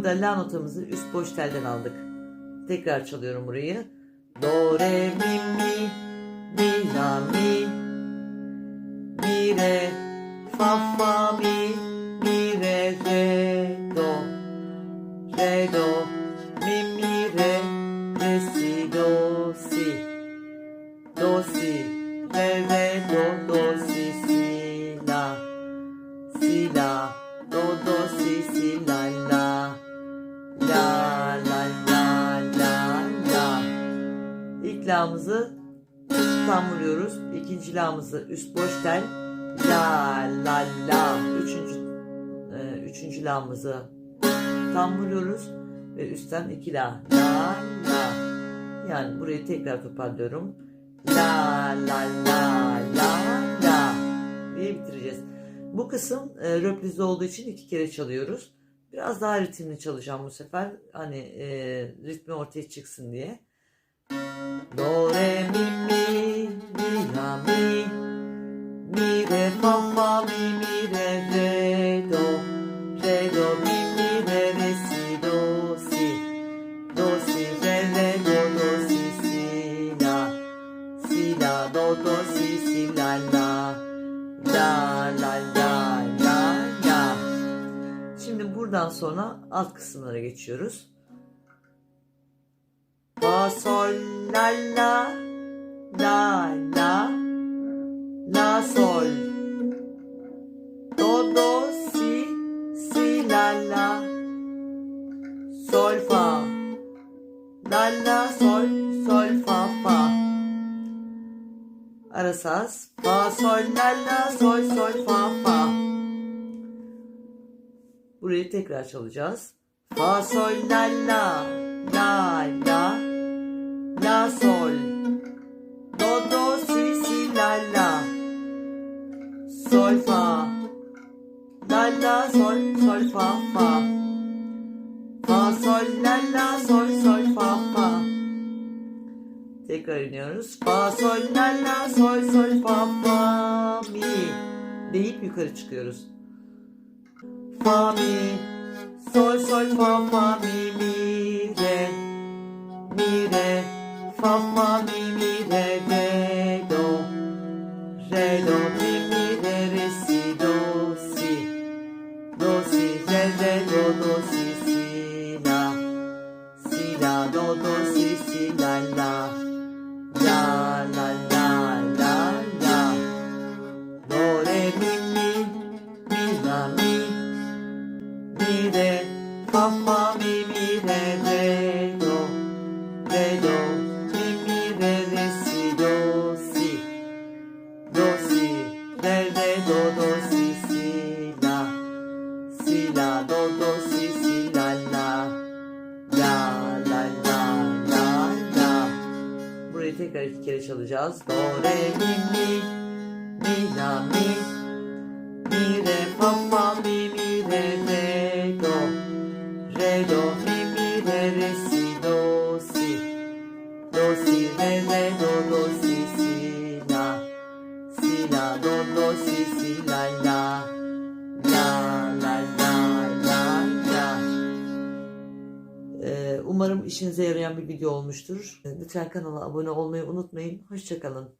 Burada la notamızı üst boş telden aldık. Tekrar çalıyorum burayı. Do, re, mi, mi, mi, la, mi, mi, re, fa, fa, mi, La'mızı tam vuruyoruz. İkinci la'mızı üst boş tel. La, la, la. Üçüncü, e, üçüncü la'mızı tam vuruyoruz. Ve üstten iki la. La, la. Yani burayı tekrar toparlıyorum. La, la, la, la, la. diye bitireceğiz. Bu kısım e, röplizde olduğu için iki kere çalıyoruz. Biraz daha ritimli çalacağım bu sefer. Hani e, ritmi ortaya çıksın diye. Do, re, mi, mi, mi, la, mi. Mi, re, fa, fa, mi, mi, re, re, do. Re, do, mi, mi, re, si, do, si. Do, si, re, re, do, si, si, la. Si, la, do, do, si, si, la, la. La, la, la, la, la. Şimdi buradan sonra alt kısımlara geçiyoruz. Fa, sol, la, la, la, la, la, sol. Do, do, si, si, la, la. Sol, fa. La, la, sol, sol, fa, fa. Ara saz. Fa, sol, la, la, sol, sol, fa, fa. Burayı tekrar çalacağız. Fa, sol, la, la, la, sol. Do, do, si, si, la, la. Sol, fa. La, la, sol, sol, fa, fa. Fa, sol, la, la, sol, sol, fa, fa. Tekrar iniyoruz. Fa, sol, la, la, sol, sol, fa, fa, mi. Deyip yukarı çıkıyoruz. Fa, mi. Sol, sol, fa, fa, mi, mi, do, mi, re, si, do, si. Do, si, re, re, do, do, do, si, si, la. La, re, do, do, si, si, la. Si, la, do, do, si, si, la, la. La, la, la, la, la. Burayı tekrar iki kere çalacağız. Do, re, mi, mi, mi, la, mi. Mi, re, fa, fa, mi, mi, re, re, do. Re, do, mi, mi, re, re, si, do, si. Do, si, re, re, la, do, do, si, si, la, la. La, la, la, la, la. Ee, Umarım işinize yarayan bir video olmuştur. Lütfen kanala abone olmayı unutmayın. Hoşçakalın.